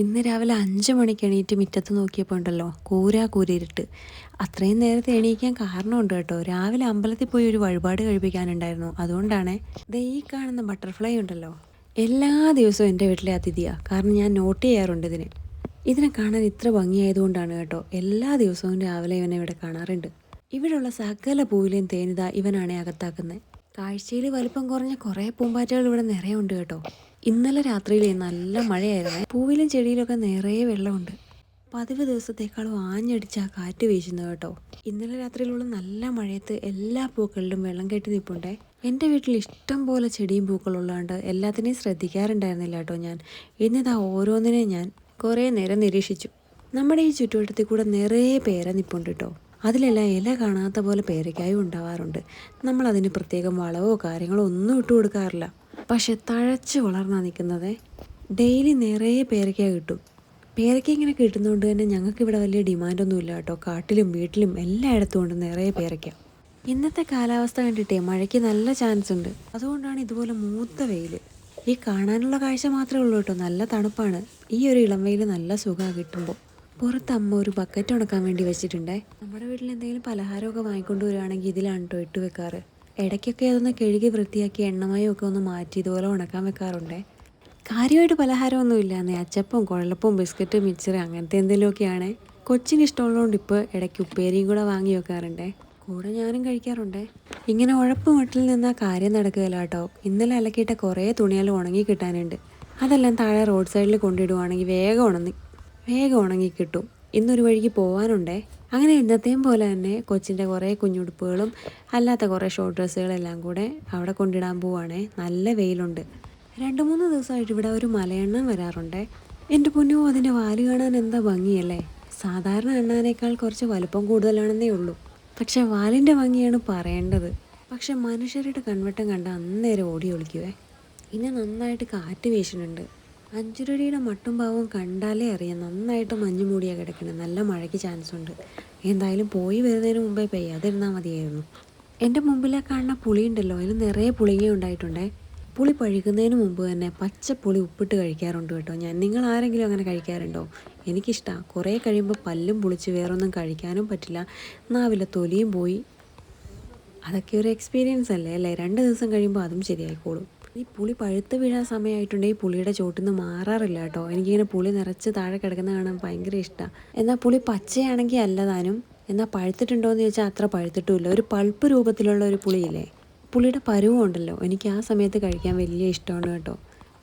ഇന്ന് രാവിലെ അഞ്ച് മണിക്ക് എണീറ്റ് മുറ്റത്ത് നോക്കിയപ്പോൾ ഉണ്ടല്ലോ കൂരാ കൂരിരുട്ട്. അത്രയും നേരത്തെ എണീക്കാൻ കാരണമുണ്ട് കേട്ടോ. രാവിലെ അമ്പലത്തിൽ പോയി ഒരു വഴിപാട് കഴിപ്പിക്കാനുണ്ടായിരുന്നു. അതുകൊണ്ടാണ് ദേ ഈ കാണുന്ന ബട്ടർഫ്ലൈ ഉണ്ടല്ലോ എല്ലാ ദിവസവും എന്റെ വീട്ടിലെ അതിഥിയാണ് കാരണം ഞാൻ നോട്ട് ചെയ്യാറുണ്ട് ഇതിനെ. ഇതിനെ കാണാൻ ഇത്ര ഭംഗിയായതുകൊണ്ടാണ് കേട്ടോ. എല്ലാ ദിവസവും രാവിലെ ഇവനെ ഇവിടെ കാണാറുണ്ട്. ഇവിടെയുള്ള സകല പൂവിലെയും തേനിത ഇവനാണ് അകത്താക്കുന്നത്. കാഴ്ചയിൽ വലിപ്പം കുറഞ്ഞ കുറേ പൂമ്പാറ്റകൾ ഇവിടെ നിറയെ ഉണ്ട് കേട്ടോ. ഇന്നലെ രാത്രിയിൽ നല്ല മഴയായിരുന്നു. പൂവിലും ചെടിയിലൊക്കെ നിറയെ വെള്ളമുണ്ട്. പതിവ് ദിവസത്തേക്കാളും ആഞ്ഞടിച്ച കാറ്റ് വീശുന്നത് കേട്ടോ. ഇന്നലെ രാത്രിയിലുള്ള നല്ല മഴയത്ത് എല്ലാ പൂക്കളിലും വെള്ളം കെട്ടി നിൽപ്പുണ്ടേ എന്റെ വീട്ടിൽ ഇഷ്ടം പോലെ ചെടിയും പൂക്കളുള്ളതുകൊണ്ട് എല്ലാത്തിനെയും ശ്രദ്ധിക്കാറുണ്ടായിരുന്നില്ല കേട്ടോ ഞാൻ. എന്നിതാ ഓരോന്നിനെയും ഞാൻ കുറേ നേരം നിരീക്ഷിച്ചു. നമ്മുടെ ഈ ചുറ്റുവട്ടത്തിൽ കൂടെ നിറയെ പേര നിൽപ്പുണ്ട് കേട്ടോ. അതിലെല്ലാം ഇല കാണാത്ത പോലെ പേരയ്ക്കായും ഉണ്ടാവാറുണ്ട്. നമ്മളതിന് പ്രത്യേകം വളവോ കാര്യങ്ങളോ ഒന്നും ഇട്ട് കൊടുക്കാറില്ല. പക്ഷെ തഴച്ച് വളർന്നാ നിൽക്കുന്നത് ഡെയിലി നിറയെ പേരയ്ക്ക കിട്ടും. പേരയ്ക്ക ഇങ്ങനെ കിട്ടുന്നതുകൊണ്ട് തന്നെ ഞങ്ങൾക്ക് ഇവിടെ വലിയ ഡിമാൻഡൊന്നും ഇല്ല കേട്ടോ. കാട്ടിലും വീട്ടിലും എല്ലായിടത്തും ഉണ്ട് നിറയെ പേരയ്ക്ക. ഇന്നത്തെ കാലാവസ്ഥ കണ്ടിട്ടേ മഴയ്ക്ക് നല്ല ചാൻസ് ഉണ്ട്. അതുകൊണ്ടാണ് ഇതുപോലെ മൂത്ത വെയിൽ ഈ കാണാനുള്ള കാഴ്ച മാത്രമേ ഉള്ളൂ കേട്ടോ. നല്ല തണുപ്പാണ്. ഈ ഒരു ഇളം വെയിൽ നല്ല സുഖമാണ് കിട്ടുമ്പോൾ പുറത്ത് അമ്മ ഒരു ബക്കറ്റ് ഉണക്കാൻ വേണ്ടി വെച്ചിട്ടുണ്ടേ. നമ്മുടെ വീട്ടിൽ എന്തെങ്കിലും പലഹാരമൊക്കെ വാങ്ങിക്കൊണ്ട് വരികയാണെങ്കിൽ ഇതിലാണ് കേട്ടോ ഇട്ട് വെക്കാറ്. ഇടയ്ക്കൊക്കെ അതൊന്ന് കഴുകി വൃത്തിയാക്കി എണ്ണമയം ഒക്കെ ഒന്ന് മാറ്റി ഇതുപോലെ ഉണക്കാൻ വെക്കാറുണ്ടേ. കാര്യമായിട്ട് പലഹാരമൊന്നുമില്ല എന്നേ അച്ചപ്പം കുഴപ്പം ബിസ്ക്കറ്റ് മിക്സർ അങ്ങനത്തെ എന്തെങ്കിലുമൊക്കെയാണ്. കൊച്ചിന് ഇഷ്ടമുള്ളതുകൊണ്ട് ഇപ്പോൾ ഇടയ്ക്ക് ഉപ്പേരിയും കൂടെ വാങ്ങി വെക്കാറുണ്ടേ. കൂടെ ഞാനും കഴിക്കാറുണ്ടേ. ഇങ്ങനെ ഉഴപ്പ് മട്ടിൽ നിന്നാ കാര്യം നടക്കുകയില്ല കേട്ടോ ഇന്നലെ അലക്കിയിട്ട കുറേ തുണികൾ ഉണങ്ങി കിട്ടാനുണ്ട്. അതെല്ലാം താഴെ റോഡ് സൈഡിൽ കൊണ്ടിടുവാണെങ്കിൽ വേഗം ഉണങ്ങി വേഗം ഉണങ്ങി കിട്ടും ഇന്നൊരു വഴിക്ക് പോകാനുണ്ടേ അങ്ങനെ ഇന്നത്തെയും പോലെ തന്നെ കൊച്ചിന്റെ കുറേ കുഞ്ഞുടുപ്പുകളും അല്ലാത്ത കുറേ ഷോർട്ട് ഡ്രസ്സുകളെല്ലാം കൂടെ അവിടെ കൊണ്ടിടാൻ പോവാണേ. നല്ല വെയിലുണ്ട്. രണ്ട് മൂന്ന് ദിവസമായിട്ട് ഇവിടെ ഒരു മലയെണ്ണൻ വരാറുണ്ടേ. എന്റെ പൊന്നോ അതിന്റെ വാൽ കാണാൻ എന്താ ഭംഗിയല്ലേ? സാധാരണ എണ്ണാനേക്കാൾ കുറച്ച് വലുപ്പം കൂടുതലാണെന്നേ ഉള്ളൂ. പക്ഷേ വാലിന്റെ ഭംഗിയാണ് പറയേണ്ടത്. പക്ഷെ മനുഷ്യരുടെ കൺവട്ടം കണ്ട അന്നേരം ഓടി ഒളിക്കുവേ. ഇന്ന് നന്നായിട്ട് കാറ്റ് വീശുന്നുണ്ട്. അഞ്ചുരടിയുടെ മട്ടും ഭാവം കണ്ടാലേ അറിയാം. നന്നായിട്ട് മഞ്ഞ് മൂടിയാ കിടക്കണേ. നല്ല മഴയ്ക്ക് ചാൻസ് ഉണ്ട്. എന്തായാലും പോയി വരുന്നതിന് മുമ്പേ പെയ്യാതിരുന്നാൽ മതിയായിരുന്നു. എന്റെ മുമ്പിലെ കാണുന്ന പുളി ഉണ്ടല്ലോ അതിൽ നിറയെ പുളിങ്ങ ഉണ്ടായിട്ടുണ്ടേ. പുളി പഴുക്കുന്നതിന് മുമ്പ് തന്നെ പച്ച പുളി ഉപ്പിട്ട് കഴിക്കാറുണ്ട് കേട്ടോ ഞാൻ. നിങ്ങൾ ആരെങ്കിലും അങ്ങനെ കഴിക്കാറുണ്ടോ? എനിക്കിഷ്ടമാണ് കുറേ കഴിയുമ്പോൾ പല്ലും പുളിച്ച് വേറൊന്നും കഴിക്കാനും പറ്റില്ല. നാവിലെ തൊലിയും പോയി. അതൊക്കെ ഒരു എക്സ്പീരിയൻസ് അല്ലേ? അല്ലേ? രണ്ട് ദിവസം കഴിയുമ്പോൾ അതും ശരിയായിക്കോളും. ഈ പുളി പഴുത്ത് വീഴാൻ സമയമായിട്ടുണ്ടെങ്കിൽ പുളിയുടെ ചോട്ടിൽ നിന്ന് മാറാറില്ല കേട്ടോ. എനിക്കിങ്ങനെ പുളി നിറച്ച് താഴെ കിടക്കുന്ന കാണാൻ ഭയങ്കര ഇഷ്ടമാണ് എന്നാൽ പുളി പച്ചയാണെങ്കിൽ അല്ലതാനും എന്നാൽ പഴുത്തിട്ടുണ്ടോ എന്ന് ചോദിച്ചാൽ അത്ര പഴുത്തിട്ടുമില്ല. ഒരു പൾപ്പ് രൂപത്തിലുള്ള ഒരു പുളിയില്ലേ? പുളിയുടെ പരുവം ഉണ്ടല്ലോ. എനിക്ക് ആ സമയത്ത് കഴിക്കാൻ വലിയ ഇഷ്ടമാണ് കേട്ടോ.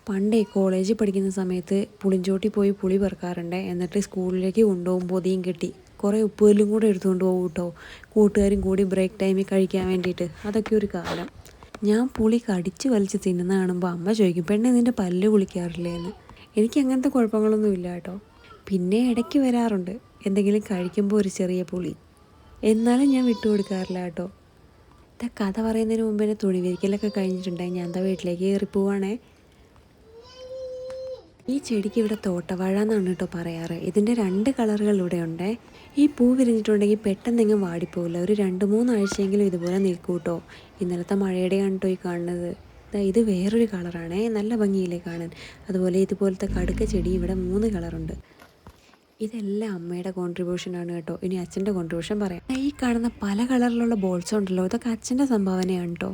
പണ്ടേ കോളേജിൽ പഠിക്കുന്ന സമയത്ത് പുളിഞ്ചോട്ടി പോയി പുളി പെറുക്കാറുണ്ട്. എന്നിട്ട് സ്കൂളിലേക്ക് കൊണ്ടുപോകും പൊതിയും കിട്ടി. കുറേ ഉപ്പുകല്ലും കൂടെ എടുത്തുകൊണ്ട് പോകും കേട്ടോ. കൂട്ടുകാരും കൂടി ബ്രേക്ക് ടൈമിൽ കഴിക്കാൻ വേണ്ടിയിട്ട്. അതൊക്കെ ഒരു കാലം. ഞാൻ പുളി കടിച്ച് വലിച്ച് തിന്നുന്ന കാണുമ്പോൾ അമ്മ ചോദിക്കും പെണ്ണെ നിന്റെ പല്ല് കുളിക്കാറില്ലേ? എന്ന്. എനിക്ക് അങ്ങനത്തെ കുഴപ്പങ്ങളൊന്നും ഇല്ല കേട്ടോ. പിന്നെ ഇടയ്ക്ക് വരാറുണ്ട്. എന്തെങ്കിലും കഴിക്കുമ്പോൾ ഒരു ചെറിയ പുളി. എന്നാലും ഞാൻ വിട്ടു കൊടുക്കാറില്ല കേട്ടോ. ഇതാ കഥ പറയുന്നതിന് മുമ്പ് തുണി വിരിക്കലൊക്കെ കഴിഞ്ഞിട്ടുണ്ടെങ്കിൽ ഞാൻ എന്താ വീട്ടിലേക്ക് കയറി പോവാണേ. ഈ ചെടിക്ക് ഇവിടെ തോട്ടവാഴ എന്നാണ് കേട്ടോ പറയാറ്. ഇതിന്റെ രണ്ട് കളറുകൾ ഇവിടെ ഉണ്ട്. ഈ പൂ വിരിഞ്ഞിട്ടുണ്ടെങ്കിൽ പെട്ടെന്നെങ്ങും വാടിപ്പോവില്ല ഒരു രണ്ട് മൂന്നാഴ്ചയെങ്കിലും ഇതുപോലെ നിൽക്കും കേട്ടോ. ഇന്നലത്തെ മഴയുടെയാണ് കേട്ടോ ഈ കാണുന്നത്. ഇത് വേറൊരു കളറാണ്. നല്ല ഭംഗിയില്ലേ കാണാൻ. അതുപോലെ ഇതുപോലത്തെ കടുക്ക ചെടി ഇവിടെ മൂന്ന് കളറുണ്ട്. ഇതെല്ലാം അമ്മയുടെ കോൺട്രിബ്യൂഷൻ ആണ് കേട്ടോ. ഇനി അച്ഛന്റെ കോൺട്രിബ്യൂഷൻ പറയാം. ഈ കാണുന്ന പല കളറിലുള്ള ബോൾസ് ഉണ്ടല്ലോ. ഇതൊക്കെ അച്ഛന്റെ സംഭാവനയാണ് കേട്ടോ.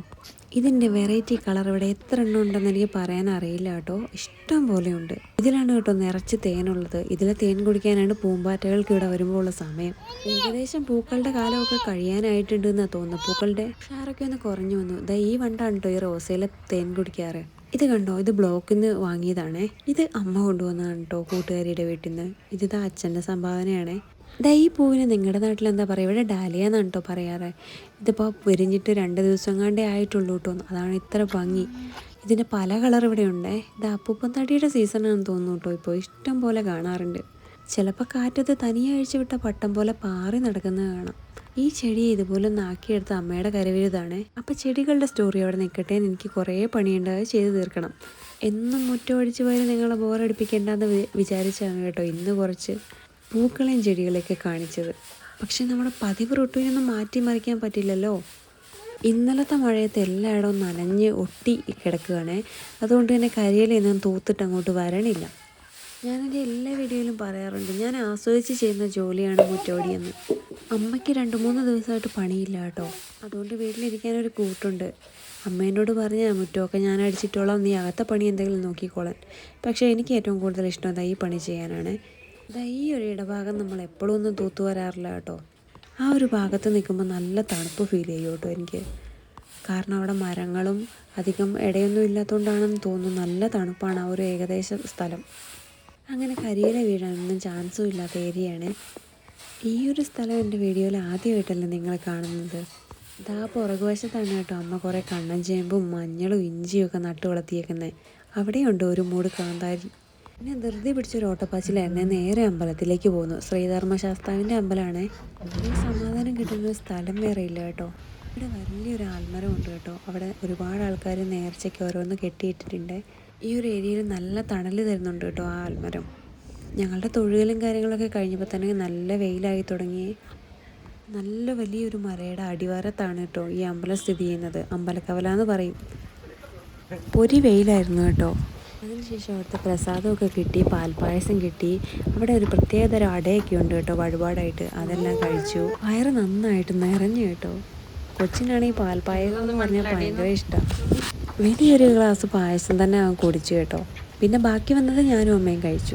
ഇതിന്റെ വെറൈറ്റി കളർ ഇവിടെ എത്ര എണ്ണം ഉണ്ടെന്ന് എനിക്ക് പറയാൻ അറിയില്ല കേട്ടോ. ഇഷ്ടം പോലെ ഉണ്ട്. ഇതിലാണ് കേട്ടോ നിറച്ച് തേനുള്ളത്. ഇതിലെ തേൻ കുടിക്കാനാണ് പൂമ്പാറ്റകൾക്ക് ഇവിടെ വരുമ്പോൾ ഉള്ള സമയം. ഏകദേശം പൂക്കളുടെ കാലമൊക്കെ കഴിയാനായിട്ടുണ്ട് എന്നാണ് തോന്നുന്നത് പൂക്കളുടെ ഷാറൊക്കെ ഒന്ന് കുറഞ്ഞു വന്നു. ദാ ഈ വണ്ടാണ് കേട്ടോ ഈ റോസയിലെ തേൻ കുടിക്കാറ്. ഇത് കണ്ടോ? ഇത് ബ്ലോക്കിൽ നിന്ന് വാങ്ങിയതാണേ. ഇത് അമ്മ കൊണ്ടുവന്നതാണ് കേട്ടോ കൂട്ടുകാരിയുടെ വീട്ടിൽ നിന്ന് ഇത് അച്ഛന്റെ സംഭാവനയാണേ. ദാ ഈ പൂവിന് നിങ്ങളുടെ നാട്ടിൽ എന്താ പറയുക ഇവിടെ ഡാലിയ എന്നാണ് കേട്ടോ പറയാറ്. ഇതിപ്പോൾ വിരിഞ്ഞിട്ട് രണ്ട് ദിവസം കണ്ടേ ആയിട്ടുള്ളൂ കേട്ടോ അതാണ് ഇത്ര ഭംഗി. ഇതിന്റെ പല കളർ ഇവിടെ ഉണ്ടേ. ഇത് അപ്പൂപ്പൻ തടിയുടെ സീസണാണെന്ന് തോന്നുന്നു കേട്ടോ ഇപ്പോൾ ഇഷ്ടം പോലെ കാണാറുണ്ട്. ചിലപ്പോൾ കാറ്റത്ത് തനിയെ വിട്ട പട്ടം പോലെ പാറി നടക്കുന്നത് കാണാം. ഈ ചെടി ഇതുപോലെ ഒന്ന് ആക്കിയെടുത്ത അമ്മയുടെ കരവിരുതാണ് അപ്പം ചെടികളുടെ സ്റ്റോറി അവിടെ നിൽക്കട്ടെ എനിക്ക് കുറേ പണിയുണ്ട്. അത് ചെയ്ത് തീർക്കണം. എന്നും മുറ്റമടിച്ച് പോയി നിങ്ങളെ ബോറടിപ്പിക്കേണ്ടെന്ന് വിചാരിച്ചാണ് കേട്ടോ ഇന്ന് കുറച്ച് പൂക്കളെയും ചെടികളെയൊക്കെ കാണിച്ചത്. പക്ഷെ നമ്മുടെ പതിവ് മാറ്റി മറിക്കാൻ പറ്റില്ലല്ലോ. ഇന്നലത്തെ മഴയത്ത് എല്ലായിടവും നനഞ്ഞ് ഒട്ടി കിടക്കുകയാണ്. അതുകൊണ്ട് തന്നെ കരിയിലൊന്നും തൂത്തിട്ട് അങ്ങോട്ട് വരണില്ല. ഞാനെന്റെ എല്ലാ വീഡിയോയിലും പറയാറുണ്ട് ഞാൻ ആസ്വദിച്ച് ചെയ്യുന്ന ജോലിയാണ് മുറ്റോടിയെന്ന്. അമ്മയ്ക്ക് രണ്ട് മൂന്ന് ദിവസമായിട്ട് പണിയില്ല കേട്ടോ. അതുകൊണ്ട് വീട്ടിലിരിക്കാനൊരു കൂട്ടുണ്ട്. അമ്മേനോട് പറഞ്ഞാൽ മുറ്റമൊക്കെ ഞാൻ അടിച്ചിട്ടോളാം. നീ അകത്ത പണി എന്തെങ്കിലും നോക്കിക്കോളാൻ. പക്ഷേ എനിക്ക് ഏറ്റവും കൂടുതൽ ഇഷ്ടം ദാ ഈ പണി ചെയ്യാനാണ്. അതാ ഈ ഒരു ഇടഭാഗം നമ്മൾ എപ്പോഴും ഒന്നും തൂത്തു വരാറില്ല കേട്ടോ. ആ ഒരു ഭാഗത്ത് നിൽക്കുമ്പോൾ നല്ല തണുപ്പ് ഫീൽ ചെയ്യും കേട്ടോ എനിക്ക്. കാരണം അവിടെ മരങ്ങളും അധികം ഇടയൊന്നും ഇല്ലാത്തതുകൊണ്ടാണെന്ന് തോന്നുന്നു. നല്ല തണുപ്പാണ് ആ ഒരു ഏകദേശ സ്ഥലം. അങ്ങനെ കരിയില വീഴാനൊന്നും ചാൻസും ഇല്ലാത്ത ഏരിയയാണ്. ഈ ഒരു സ്ഥലം എന്റെ വീഡിയോയിൽ ആദ്യമായിട്ടല്ലേ നിങ്ങൾ കാണുന്നത്. ഇതാ പുറകുവശത്താണ് കേട്ടോ അമ്മ കുറേ കണ്ണൻ ചേമ്പും മഞ്ഞളും ഇഞ്ചിയും ഒക്കെ നട്ടു വളർത്തിയേക്കുന്നത് അവിടെയുണ്ട് ഒരു മൂട് കാന്താരി. പിന്നെ ധൃതി പിടിച്ചൊരു ഓട്ടപ്പാച്ചിലായിരുന്നേ നേരെ അമ്പലത്തിലേക്ക് പോകുന്നു ശ്രീധർമ്മശാസ്താവിന്റെ അമ്പലമാണ്. ഈ സമാധാനം കിട്ടുന്ന സ്ഥലം വേറെ ഇല്ല കേട്ടോ. ഇവിടെ വലിയൊരു ആൽമരം കേട്ടോ. അവിടെ ഒരുപാട് ആൾക്കാർ നേർച്ചയ്ക്ക് ഓരോന്ന് കെട്ടിയിട്ടിട്ടുണ്ട്. ഈ ഒരു ഏരിയയിൽ നല്ല തണൽ തരുന്നുണ്ട് കേട്ടോ ആ ആൽമരം. ഞങ്ങളുടെ തൊഴുകലും കാര്യങ്ങളൊക്കെ കഴിഞ്ഞപ്പോൾ തന്നെ നല്ല വെയിലായി തുടങ്ങി. നല്ല വലിയൊരു മലയുടെ അടിവാരത്താണ് കേട്ടോ ഈ അമ്പലം സ്ഥിതി ചെയ്യുന്നത്. അമ്പലക്കവല എന്ന് പറയും. പൊരി വെയിലായിരുന്നു കേട്ടോ. അതിനുശേഷം അവിടുത്തെ പ്രസാദമൊക്കെ കിട്ടി പാൽപ്പായസം കിട്ടി. അവിടെ ഒരു പ്രത്യേകതരം അടയൊക്കെ ഉണ്ട് കേട്ടോ വഴിപാടായിട്ട്. അതെല്ലാം കഴിച്ചു. വയറ് നന്നായിട്ട് നിറഞ്ഞു കേട്ടോ. കൊച്ചിനാണെങ്കിൽ പാൽപ്പായസം എന്ന് പറഞ്ഞാൽ ഭയങ്കര ഇഷ്ടമാണ് വലിയൊരു ഗ്ലാസ് പായസം തന്നെ അവൻ കുടിച്ചു കേട്ടോ. പിന്നെ ബാക്കി വന്നത് ഞാനും അമ്മയും കഴിച്ചു.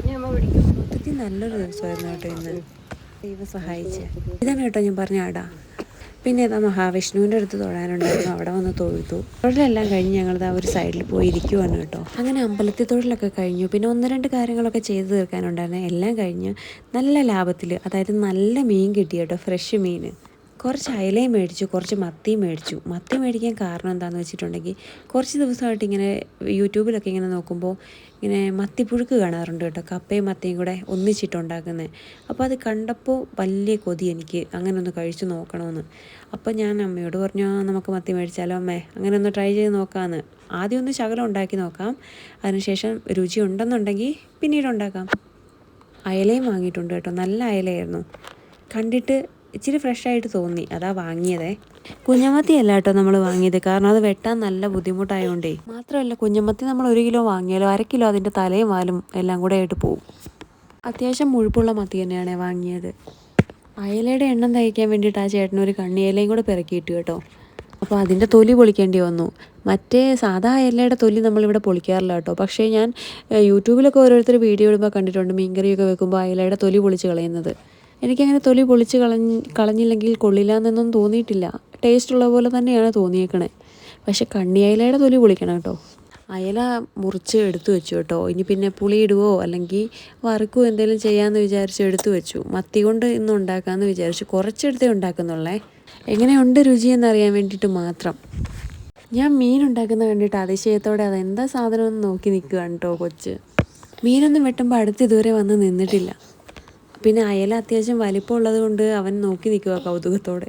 മൊത്തത്തിൽ നല്ലൊരു ദിവസമായിരുന്നു കേട്ടോ ഇന്ന്. ദൈവം സഹായിച്ച്. ഇതാണ് കേട്ടോ ഞാൻ പറഞ്ഞ ആടാ പിന്നെ ഇതാ മഹാവിഷ്ണുവിന്റെ അടുത്ത് തൊഴാനുണ്ടായിരുന്നു. അവിടെ വന്ന് തൊഴുതു. തൊഴിലെല്ലാം കഴിഞ്ഞ് ഞങ്ങളിത് ആ ഒരു സൈഡിൽ പോയി ഇരിക്കുവാണ് കേട്ടോ. അങ്ങനെ അമ്പലത്തിൽ തൊഴിലൊക്കെ കഴിഞ്ഞു. പിന്നെ ഒന്ന് രണ്ട് കാര്യങ്ങളൊക്കെ ചെയ്തു തീർക്കാനുണ്ടായിരുന്നു. എല്ലാം കഴിഞ്ഞ് നല്ല ലാഭത്തിൽ അതായത് നല്ല മീൻ കിട്ടി കേട്ടോ ഫ്രഷ് മീൻ. കുറച്ച് അയലയും മേടിച്ചു കുറച്ച് മത്തിയും മേടിച്ചു. മത്തി മേടിക്കാൻ കാരണം എന്താണെന്ന് വെച്ചിട്ടുണ്ടെങ്കിൽ കുറച്ച് ദിവസമായിട്ട് ഇങ്ങനെ യൂട്യൂബിലൊക്കെ ഇങ്ങനെ നോക്കുമ്പോൾ ഇങ്ങനെ മത്തിപ്പുഴുക്ക് കാണാറുണ്ട് കേട്ടോ. കപ്പയും മത്തിയും കൂടെ ഒന്നിച്ചിട്ടുണ്ടാക്കുന്നത് അപ്പോൾ അത് കണ്ടപ്പോൾ വലിയ കൊതി എനിക്ക് അങ്ങനെ ഒന്ന് കഴിച്ചു നോക്കണമെന്ന്. അപ്പോൾ ഞാൻ അമ്മയോട് പറഞ്ഞു "ആ, നമുക്ക് മത്തി മേടിച്ചാലോ അമ്മേ? അങ്ങനെ ഒന്ന് ട്രൈ ചെയ്ത് നോക്കാമെന്ന് ആദ്യം ഒന്ന് ശകലം ഉണ്ടാക്കി നോക്കാം. അതിനുശേഷം രുചി ഉണ്ടെന്നുണ്ടെങ്കിൽ പിന്നീട് ഉണ്ടാക്കാം. അയലയും വാങ്ങിയിട്ടുണ്ട് കേട്ടോ. നല്ല അയലയായിരുന്നു. കണ്ടിട്ട് ഇച്ചിരി ഫ്രഷ് ആയിട്ട് തോന്നി. അതാ വാങ്ങിയതേ. കുഞ്ഞമത്തി അല്ല കേട്ടോ നമ്മൾ വാങ്ങിയത്. കാരണം അത് വെട്ടാൻ നല്ല ബുദ്ധിമുട്ടായതുകൊണ്ടേ മാത്രമല്ല കുഞ്ഞമത്തി നമ്മൾ ഒരു കിലോ വാങ്ങിയാലോ അര കിലോ അതിന്റെ തലയും വാലും എല്ലാം കൂടെ ആയിട്ട് പോകും അത്യാവശ്യം മുഴുപ്പുള്ള മത്തി തന്നെയാണ് വാങ്ങിയത്. അയലയുടെ എണ്ണം തയ്ക്കാൻ വേണ്ടിയിട്ട് ആ ചേട്ടൻ ഒരു കണ്ണിയലയും കൂടെ പിറക്കിയിട്ടു കേട്ടോ. അപ്പോൾ അതിന്റെ തൊലി പൊളിക്കേണ്ടി വന്നു. മറ്റേ സാധാ അയലയുടെ തൊലി നമ്മളിവിടെ പൊളിക്കാറില്ല കേട്ടോ. പക്ഷേ ഞാൻ യൂട്യൂബിലൊക്കെ ഓരോരുത്തർ വീഡിയോ ഇടുമ്പോൾ കണ്ടിട്ടുണ്ട് മീൻകറിയൊക്കെ വെക്കുമ്പോൾ അയലയുടെ തൊലി പൊളിച്ച് കളയുന്നത്. എനിക്കങ്ങനെ തൊലി പൊളിച്ച് കളഞ്ഞ് കളഞ്ഞില്ലെങ്കിൽ കൊള്ളില്ല എന്നൊന്നും തോന്നിയിട്ടില്ല. ടേസ്റ്റ് ഉള്ള പോലെ തന്നെയാണ് തോന്നിയേക്കണേ. പക്ഷെ കണ്ണി അയലയുടെ തൊലി പൊളിക്കണം കേട്ടോ. അയല മുറിച്ച് എടുത്തു വെച്ചു കേട്ടോ. ഇനി പിന്നെ പുളിയിടുവോ അല്ലെങ്കിൽ വറുക്കുവോ എന്തെങ്കിലും ചെയ്യാമെന്ന് വിചാരിച്ച് എടുത്തു വെച്ചു. മത്തി കൊണ്ട് ഇന്ന് ഉണ്ടാക്കാമെന്ന് വിചാരിച്ചു. കുറച്ചെടുത്തേ ഉണ്ടാക്കുന്നുള്ളേ. എങ്ങനെയുണ്ട് രുചി എന്നറിയാൻ വേണ്ടിയിട്ട് മാത്രം. ഞാൻ മീൻ ഉണ്ടാക്കുന്ന കണ്ടിട്ട് അതിശയത്തോടെ അതെന്താ സാധനം എന്ന് നോക്കി നിൽക്കുകയാണ് കേട്ടോ കൊച്ച്. മീനൊന്നും വെട്ടുമ്പോൾ അടുത്ത് ഇതുവരെ വന്ന് നിന്നിട്ടില്ല. പിന്നെ അയല അത്യാവശ്യം വലിപ്പമുള്ളത് കൊണ്ട് അവൻ നോക്കി നിൽക്കുക കൗതുകത്തോടെ.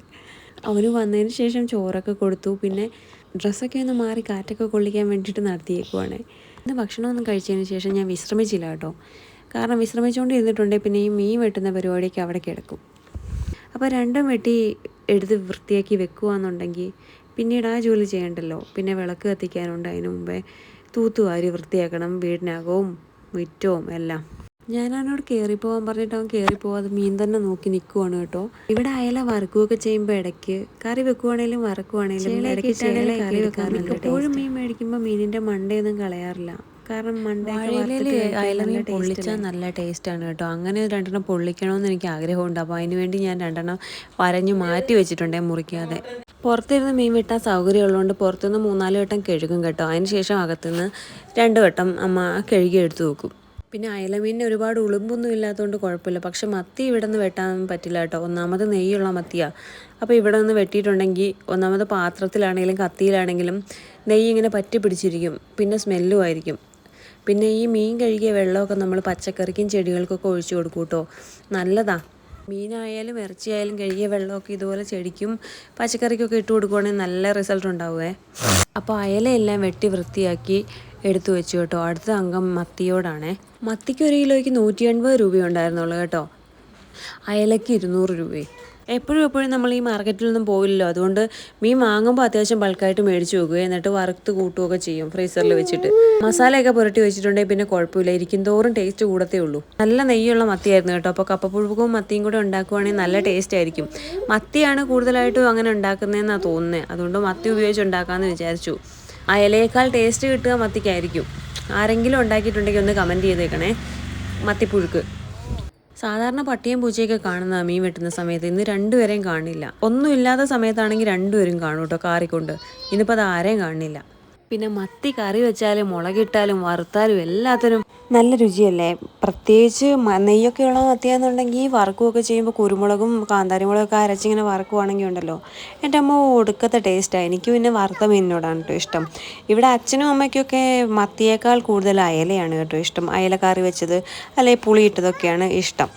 അവന് വന്നതിന് ശേഷം ചോറൊക്കെ കൊടുത്തു. പിന്നെ ഡ്രസ്സൊക്കെ ഒന്ന് മാറി കാറ്റൊക്കെ കൊള്ളിക്കാൻ വേണ്ടിയിട്ട് നടത്തിയേക്കുവാണ്. ഇന്ന് ഭക്ഷണമൊന്നും കഴിച്ചതിന് ശേഷം ഞാൻ വിശ്രമിച്ചില്ല കേട്ടോ. കാരണം വിശ്രമിച്ചുകൊണ്ട് ഇരുന്നിട്ടുണ്ടെങ്കിൽ പിന്നെ ഈ മീൻ വെട്ടുന്ന പരിപാടിയൊക്കെ അവിടെ കിടക്കും. അപ്പോൾ രണ്ടും വെട്ടി എടുത്ത് വൃത്തിയാക്കി വെക്കുകയെന്നുണ്ടെങ്കിൽ പിന്നീട് ആ ജോലി ചെയ്യണ്ടല്ലോ. പിന്നെ വിളക്ക് കത്തിക്കാനുണ്ട്. അതിന് മുമ്പേ തൂത്തുവാരി വൃത്തിയാക്കണം. വീടിനകവും മുറ്റവും എല്ലാം. ഞാൻ അവനോട് പോകാൻ പറഞ്ഞിട്ട് അവൻ കയറി കയറിപ്പോവാതെ മീൻ തന്നെ നോക്കി നിൽക്കുവാണ് കേട്ടോ. ഇവിടെ അയല വറക്കുകയൊക്കെ ചെയ്യുമ്പോൾ ഇടയ്ക്ക് കറി വെക്കുവാണേലും വറക്കുവാണേലും കറി വെക്കാറുണ്ട് എപ്പോഴും മീൻ മേടിക്കുമ്പോൾ മീനിന്റെ മണ്ടയൊന്നും കളയാറില്ല. കാരണം അയലമീൻ പൊള്ളിച്ചാൽ നല്ല ടേസ്റ്റ് ആണ് കേട്ടോ. അങ്ങനെ രണ്ടെണ്ണം പൊള്ളിക്കണമെന്ന് എനിക്ക് ആഗ്രഹമുണ്ട്. അപ്പോൾ അതിന് വേണ്ടി ഞാൻ രണ്ടെണ്ണം വരഞ്ഞു മാറ്റി വെച്ചിട്ടുണ്ടേ മുറിക്കാതെ. പുറത്തിരുന്ന് മീൻ വെട്ടാൻ സൗകര്യമുള്ളതുകൊണ്ട് പുറത്തുനിന്ന് മൂന്നാൽ വട്ടം കഴുകും കേട്ടോ. അതിന് ശേഷം അകത്തുനിന്ന് രണ്ട് വട്ടം അമ്മ കഴുകി എടുത്തു വെക്കും. പിന്നെ അയലമീനിന് ഒരുപാട് ഉളുമ്പൊന്നും ഇല്ലാത്തതുകൊണ്ട് കുഴപ്പമില്ല പക്ഷെ മത്തി ഇവിടെ നിന്ന് വെട്ടാൻ പറ്റില്ല കേട്ടോ. ഒന്നാമത് നെയ്യുള്ള മത്തിയാണ് അപ്പോൾ ഇവിടെ നിന്ന് വെട്ടിയിട്ടുണ്ടെങ്കിൽ ഒന്നാമത് പാത്രത്തിലാണെങ്കിലും കത്തിയിലാണെങ്കിലും നെയ്യ് ഇങ്ങനെ പറ്റി പിടിച്ചിരിക്കും. പിന്നെ സ്മെല്ലും ആയിരിക്കും. പിന്നെ ഈ മീൻ കഴുകിയ വെള്ളമൊക്കെ നമ്മൾ പച്ചക്കറിക്കും ചെടികൾക്കൊക്കെ ഒഴിച്ചു കൊടുക്കൂട്ടോ കേട്ടോ. നല്ലതാ. മീനായാലും ഇറച്ചിയായാലും കഴുകിയ വെള്ളമൊക്കെ ഇതുപോലെ ചെടിക്കും പച്ചക്കറിക്കൊക്കെ ഇട്ട് കൊടുക്കുവാണെങ്കിൽ നല്ല റിസൾട്ട് ഉണ്ടാവുമേ അപ്പോൾ അയലയെല്ലാം വെട്ടി വൃത്തിയാക്കി എടുത്തു വെച്ചു കേട്ടോ. അടുത്ത അംഗം മത്തിയോടാണേ. മത്തിക്ക് ഒരു കിലോയ്ക്ക് നൂറ്റി എൺപത് രൂപയുണ്ടായിരുന്നുള്ളൂ കേട്ടോ. അയലയ്ക്ക് ഇരുന്നൂറ് രൂപയും. എപ്പോഴും എപ്പോഴും നമ്മൾ ഈ മാർക്കറ്റിൽ മാർക്കറ്റിലൊന്നും പോയില്ലല്ലോ അതുകൊണ്ട് മീൻ വാങ്ങുമ്പോൾ അത്യാവശ്യം ബൾക്കായിട്ട് മേടിച്ച് വെക്കുക എന്നിട്ട് വറുത്ത് കൂട്ടുകയൊക്കെ ചെയ്യും ഫ്രീസറിൽ വെച്ചിട്ട്. മസാലയൊക്കെ പുരട്ടി വെച്ചിട്ടുണ്ടെങ്കിൽ പിന്നെ കുഴപ്പമില്ല. ഇരിക്കും തോറും ടേസ്റ്റ് കൂടത്തേ ഉള്ളൂ. നല്ല നെയ്യുള്ള മത്തിയായിരുന്നു കേട്ടോ. അപ്പോൾ കപ്പപ്പുഴുക്കും മത്തിയും കൂടെ ഉണ്ടാക്കുവാണെങ്കിൽ നല്ല ടേസ്റ്റ് ആയിരിക്കും. മത്തിയാണ് കൂടുതലായിട്ടും അങ്ങനെ ഉണ്ടാക്കുന്നതെന്നാണ് തോന്നുന്നത് അതുകൊണ്ട് മത്തി ഉപയോഗിച്ച് ഉണ്ടാക്കാമെന്ന് വിചാരിച്ചു. അയലയേക്കാൾ ടേസ്റ്റ് കിട്ടുക മത്തിക്കായിരിക്കും. ആരെങ്കിലും ഉണ്ടാക്കിയിട്ടുണ്ടെങ്കിൽ ഒന്ന് കമന്റ് ചെയ്തേക്കണേ. മത്തിപ്പുഴുക്ക്. സാധാരണ പട്ടിയും പൂച്ചയൊക്കെ കാണുന്ന മീൻ വെട്ടുന്ന സമയത്ത് ഇന്ന് രണ്ടുപേരെയും കാണില്ല. ഒന്നും ഇല്ലാത്ത സമയത്താണെങ്കിൽ രണ്ടുപേരും കാണും കേട്ടോ കാറിക്കൊണ്ട്. ഇന്നിപ്പോൾ അത് ആരെയും കാണില്ല. പിന്നെ മത്തി കറി വെച്ചാലും മുളകിട്ടാലും വറുത്താലും എല്ലാത്തിനും നല്ല രുചിയല്ലേ? പ്രത്യേകിച്ച് നെയ്യൊക്കെ ഉള്ള മത്തിയാണെന്നുണ്ടെങ്കിൽ വറുക്കുകയൊക്കെ ചെയ്യുമ്പോൾ കുരുമുളകും കാന്താരിമുളകൊക്കെ അരച്ചിങ്ങനെ വറുക്കുവാണെങ്കിൽ ഉണ്ടല്ലോ. എന്റെ അമ്മ ഒടുക്കത്തെ ടേസ്റ്റാണ് എനിക്ക് പിന്നെ വറുത്ത മീനിനോടാണ് കേട്ടോ ഇഷ്ടം. ഇവിടെ അച്ഛനും അമ്മയ്ക്കൊക്കെ മത്തിയേക്കാൾ കൂടുതൽ അയലയാണ് കേട്ടോ ഇഷ്ടം. അയല വെച്ചത് അല്ലെങ്കിൽ പുളിയിട്ടതൊക്കെയാണ് ഇഷ്ടം.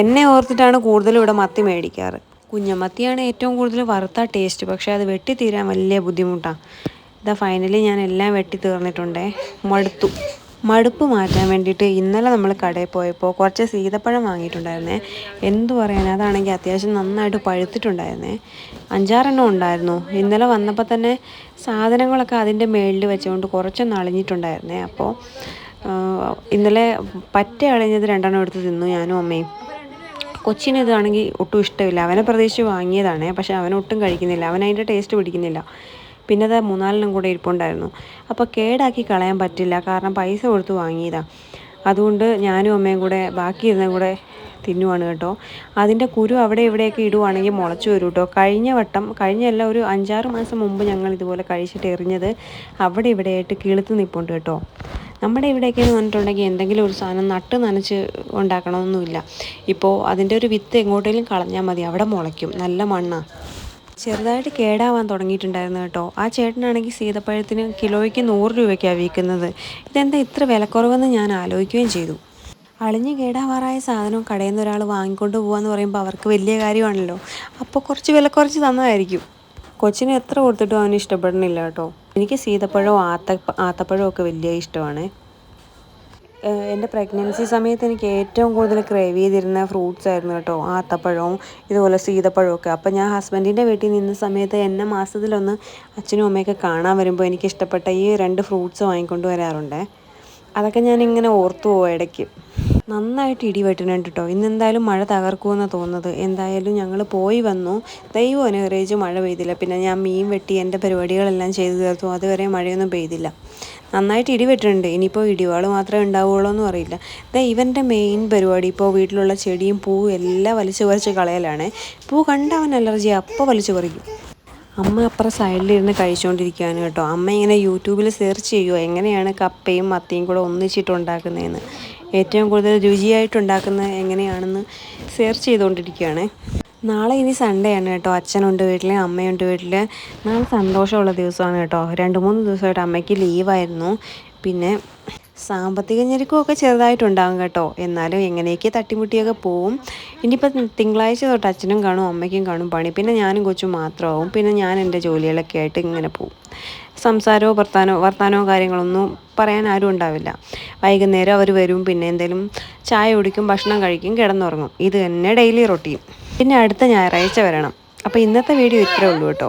എന്നെ ഓർത്തിട്ടാണ് കൂടുതലും ഇവിടെ മത്തി മേടിക്കാറ്. കുഞ്ഞമത്തിയാണ് ഏറ്റവും കൂടുതൽ വറുത്ത ടേസ്റ്റ്. പക്ഷേ അത് വെട്ടി തീരാൻ വലിയ ബുദ്ധിമുട്ടാണ് ഇതാ ഫൈനലി ഞാൻ എല്ലാം വെട്ടി തീർന്നിട്ടുണ്ടേ മടുത്തു. മടുപ്പ് മാറ്റാൻ വേണ്ടിയിട്ട് ഇന്നലെ നമ്മൾ കടയിൽ പോയപ്പോൾ കുറച്ച് സീതപ്പഴം വാങ്ങിയിട്ടുണ്ടായിരുന്നേ. എന്തു പറയാൻ അതാണെങ്കിൽ അത്യാവശ്യം നന്നായിട്ട് പഴുത്തിട്ടുണ്ടായിരുന്നേ. അഞ്ചാറെണ്ണം ഉണ്ടായിരുന്നു. ഇന്നലെ വന്നപ്പോൾ തന്നെ സാധനങ്ങളൊക്കെ അതിന്റെ മേളിൽ വെച്ചുകൊണ്ട് കുറച്ചൊന്ന് അളിഞ്ഞിട്ടുണ്ടായിരുന്നേ അപ്പോൾ ഇന്നലെ പറ്റ അളിഞ്ഞത് രണ്ടെണ്ണം എടുത്ത് തിന്നു ഞാനും അമ്മയും. കൊച്ചിന് ഇതാണെങ്കിൽ ഒട്ടും ഇഷ്ടമില്ല. അവനെ പ്രതീക്ഷിച്ച് വാങ്ങിയതാണ് പക്ഷേ അവനൊട്ടും കഴിക്കുന്നില്ല. അവൻ അതിന്റെ ടേസ്റ്റ് പിടിക്കുന്നില്ല. പിന്നെ അത് മൂന്നാലെണ്ണം കൂടെ ഇരിപ്പുണ്ടായിരുന്നു. അപ്പോൾ കേടാക്കി കളയാൻ പറ്റില്ല. കാരണം പൈസ കൊടുത്ത് വാങ്ങിയതാണ് അതുകൊണ്ട് ഞാനും അമ്മയും കൂടെ ബാക്കി ഇരുന്നും കൂടെ തിന്നുവാണ് കേട്ടോ. അതിന്റെ കുരു അവിടെ ഇവിടെയൊക്കെ ഇടുവാണെങ്കിൽ മുളച്ചു വരും കേട്ടോ. കഴിഞ്ഞ വട്ടം കഴിഞ്ഞ എല്ലാം ഒരു അഞ്ചാറ് മാസം മുമ്പ് ഞങ്ങൾ ഇതുപോലെ കഴിച്ചിട്ട് എറിഞ്ഞത് അവിടെ ഇവിടെയായിട്ട് കിളുത്ത് നിൽപ്പുണ്ട് കേട്ടോ. നമ്മുടെ ഇവിടെയൊക്കെ എന്ന് പറഞ്ഞിട്ടുണ്ടെങ്കിൽ എന്തെങ്കിലും ഒരു സാധനം നട്ട് നനച്ച് ഉണ്ടാക്കണമെന്നൊന്നുമില്ല. ഇപ്പോൾ അതിന്റെ ഒരു വിത്ത് എങ്ങോട്ടേലും കളഞ്ഞാൽ മതി. അവിടെ മുളയ്ക്കും. നല്ല മണ്ണാണ് ചെറുതായിട്ട് കേടാവാൻ തുടങ്ങിയിട്ടുണ്ടായിരുന്നു കേട്ടോ. ആ ചേട്ടനാണെങ്കിൽ സീതപ്പഴത്തിന് കിലോയ്ക്ക് നൂറ് രൂപയ്ക്കാണ് വിൽക്കുന്നത്. ഇതെന്താ ഇത്ര വിലക്കുറവെന്ന് ഞാൻ ആലോചിക്കുകയും ചെയ്തു. അളിഞ്ഞ് കേടാവാറായ സാധനം കടയിൽ നിന്ന് ഒരാൾ വാങ്ങിക്കൊണ്ട് പോകാമെന്ന് പറയുമ്പോൾ അവർക്ക് വലിയ കാര്യമാണല്ലോ. അപ്പോൾ കുറച്ച് വില കുറച്ച് തന്നതായിരിക്കും കൊച്ചിന് എത്ര കൊടുത്തിട്ടും അവന് ഇഷ്ടപ്പെടുന്നില്ല കേട്ടോ. എനിക്ക് സീതപ്പഴവും ആത്ത ആത്തപ്പഴവും ഒക്കെ വലിയ ഇഷ്ടമാണ്. എന്റെ പ്രഗ്നൻസി സമയത്ത് എനിക്ക് ഏറ്റവും കൂടുതൽ ക്രേവ് ചെയ്തിരുന്ന ഫ്രൂട്ട്സ് ആയിരുന്നു കേട്ടോ. ആത്തപ്പഴവും ഇതുപോലെ സീതപ്പഴവും ഒക്കെ. അപ്പോൾ ഞാൻ ഹസ്ബൻഡിന്റെ വീട്ടിൽ നിന്ന സമയത്ത് എന്നെ മാസത്തിലൊന്ന് അച്ഛനും അമ്മയൊക്കെ കാണാൻ വരുമ്പോൾ എനിക്ക് ഇഷ്ടപ്പെട്ട ഈ രണ്ട് ഫ്രൂട്ട്സ് വാങ്ങിക്കൊണ്ട് വരാറുണ്ട്. അതൊക്കെ ഞാൻ ഇങ്ങനെ ഓർത്തു പോവും ഇടയ്ക്ക്. നന്നായിട്ട് ഇടി വെട്ടുന്നുണ്ട് കേട്ടോ. ഇന്ന് എന്തായാലും മഴ തകർക്കുമെന്നാണ് തോന്നുന്നത്. എന്തായാലും ഞങ്ങൾ പോയി വന്നു. ദൈവം അനുഗ്രഹിച്ച് മഴ പെയ്തില്ല. പിന്നെ ഞാൻ മീൻ വെട്ടി എന്റെ പരിപാടികളെല്ലാം ചെയ്തു തീർത്തു. അതുവരെ മഴയൊന്നും പെയ്തില്ല. നന്നായിട്ട് ഇടി വെട്ടുന്നുണ്ട് ഇനിയിപ്പോൾ ഇടിവാൾ മാത്രമേ ഉണ്ടാവുകയുള്ളൂ എന്നും അറിയില്ല ഇതാ ഇവന്റെ മെയിൻ പരിപാടി ഇപ്പോൾ വീട്ടിലുള്ള ചെടിയും പൂവും എല്ലാം വലിച്ചു കുറച്ച് കളയലാണ്. പൂ കണ്ട അവൻ അലർജി അപ്പോൾ വലിച്ചു കുറയ്ക്കും അമ്മ അപ്പുറം സൈഡിലിരുന്ന് കഴിച്ചുകൊണ്ടിരിക്കുകയാണ് കേട്ടോ. അമ്മ ഇങ്ങനെ യൂട്യൂബിൽ സെർച്ച് ചെയ്യുമോ എങ്ങനെയാണ് കപ്പയും മത്തിയും കൂടെ ഒന്നിച്ചിട്ട് ഉണ്ടാക്കുന്നതെന്ന്. ഏറ്റവും കൂടുതൽ രുചിയായിട്ടുണ്ടാക്കുന്നത് എങ്ങനെയാണെന്ന് സെർച്ച് ചെയ്തുകൊണ്ടിരിക്കുകയാണ് നാളെ ഇനി സൺഡേ ആണ് കേട്ടോ. അച്ഛനുണ്ട് വീട്ടിൽ അമ്മയുണ്ട് വീട്ടിൽ നാളെ സന്തോഷമുള്ള ദിവസമാണ് കേട്ടോ. രണ്ട് മൂന്ന് ദിവസമായിട്ട് അമ്മയ്ക്ക് ലീവായിരുന്നു പിന്നെ സാമ്പത്തിക ഞെരുക്കമൊക്കെ ചെറുതായിട്ടുണ്ടാകും കേട്ടോ. എന്നാലും എങ്ങനെയൊക്കെ തട്ടിമുട്ടിയൊക്കെ പോവും. ഇനിയിപ്പോൾ തിങ്കളാഴ്ച തൊട്ട് അച്ഛനും കാണും അമ്മയ്ക്കും കാണും പണി. പിന്നെ ഞാനും കൊച്ചും മാത്രമാവും. പിന്നെ ഞാൻ എന്റെ ജോലികളൊക്കെ ആയിട്ട് ഇങ്ങനെ പോവും. സംസാരമോ വർത്താനോ വർത്താനോ കാര്യങ്ങളൊന്നും പറയാൻ ആരും ഉണ്ടാവില്ല. വൈകുന്നേരം അവർ വരും. പിന്നെ എന്തെങ്കിലും ചായ കുടിക്കും ഭക്ഷണം കഴിക്കും കിടന്നുറങ്ങും. ഇത് തന്നെ ഡെയിലി റൊട്ടീൻ പിന്നെ അടുത്ത ഞായറാഴ്ച വരണം. അപ്പോൾ ഇന്നത്തെ വീഡിയോ ഇത്രേ ഉള്ളൂ കേട്ടോ.